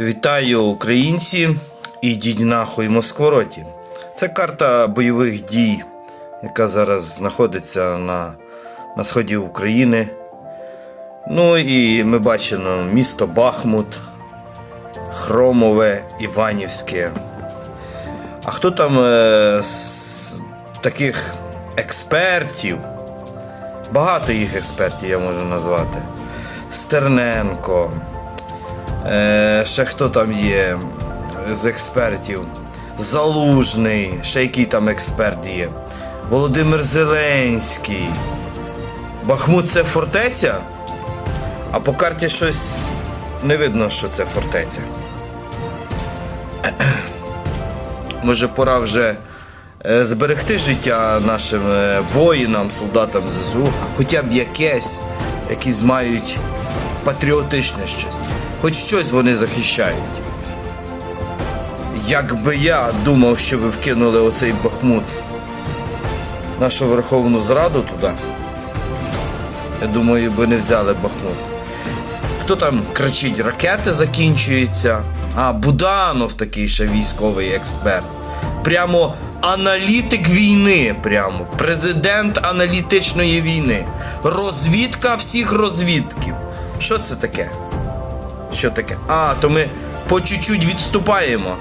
Вітаю українці! Ідіть нахуй Москвороті. Це карта бойових дій, яка зараз знаходиться на, на сході України. Ну і ми бачимо місто Бахмут, Хромове, Іванівське. А хто там е, з таких експертів? Багато їх експертів я можу назвати. Стерненко. Е, ще хто там є з експертів? Залужний, ще який там експерт є. Володимир Зеленський. Бахмут це фортеця? А по карті щось не видно, що це фортеця. Може, пора вже е, зберегти життя нашим е, воїнам, солдатам ЗСУ, хоча б якесь, якісь мають патріотичне щось. Хоч щось вони захищають. Якби я думав, що ви вкинули оцей Бахмут, нашу Верховну Зраду туди, я думаю, би не взяли Бахмут. Хто там кричить, ракети закінчуються. А, Буданов такий ще військовий експерт. Прямо аналітик війни. Прямо. Президент аналітичної війни. Розвідка всіх розвідків. Що це таке? Що таке? А, то ми по чуть-чуть відступаємо.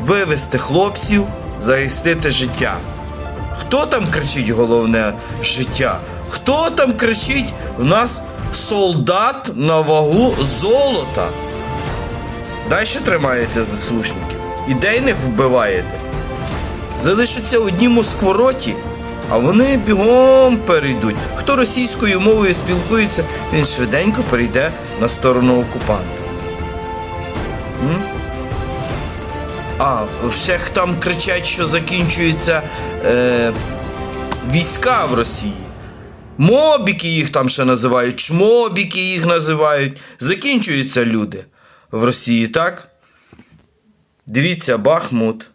Вивести хлопців, захистити життя. Хто там кричить головне життя? Хто там кричить в нас солдат на вагу золота? Далі тримаєте ЗСУшників. Ідейних вбиваєте. Залишаться одні москвороті, а вони бігом перейдуть. Хто російською мовою спілкується, він швиденько перейде на сторону окупанта. М? А, ще там кричать, що закінчуються е, війська в Росії. Мобіки їх там ще називають, чмобіки їх називають. Закінчуються люди в Росії, так? Дивіться, Бахмут.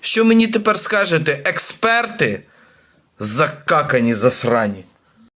Що мені тепер скажете, експерти закакані засрані?